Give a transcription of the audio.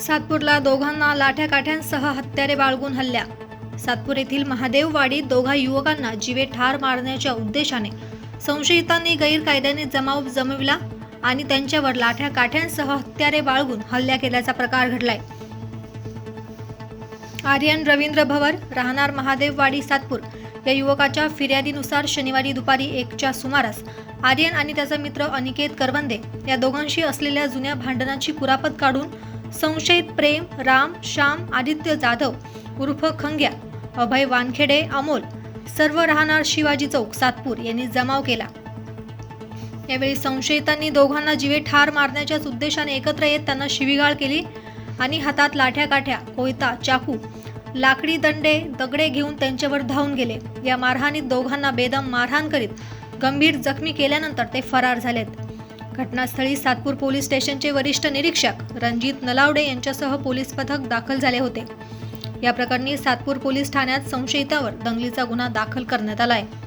सातपूरला दोघांना लाठ्या काठ्यांसह हत्यारे बाळगून हल्ल्या. सातपूर येथील महादेववाडीत दोघा युवकांना जीवे ठार मारण्याच्या उद्देशाने संशयितांनी गैरकायद्याने जमाव जमविला आणि त्यांच्यावर लाठ्या काठ्यांसह हत्यारे बाळगून हल्ला केल्याचा प्रकार घडलाय. आर्यन रवींद्र भवर राहणार महादेववाडी सातपूर. या युवकाच्या फिर्यादीनुसार शनिवारी दुपारी एकच्या सुमारास आर्यन आणि त्याचा मित्र अनिकेत करवंदे या दोघांशी असलेल्या जुन्या भांडणाची कुरापत काढून संशयित प्रेम राम श्याम आदित्य जाधव उर्फ खंग्या अभय वानखेडे अमोल सर्व राहणार शिवाजी चौक सातपूर यांनी जमाव केला. यावेळी संशयितांनी दोघांना जीवे ठार मारण्याच्याच उद्देशाने एकत्र येत त्यांना शिवीगाळ केली आणि हातात लाठ्या काठ्या कोयता चाकू लाकडी दंडे दगडे घेऊन त्यांच्यावर धावून गेले. या मारहाणीत दोघांना बेदम मारहाण करीत गंभीर जखमी केल्यानंतर ते फरार झालेत. घटनास्थळी सातपूर पोलीस स्टेशनचे वरिष्ठ निरीक्षक रणजित नलावडे यांच्यासह पोलीस पथक दाखल झाले होते. या प्रकरणी सातपूर पोलीस ठाण्यात संशयितावर दंगलीचा गुन्हा दाखल करण्यात आला आहे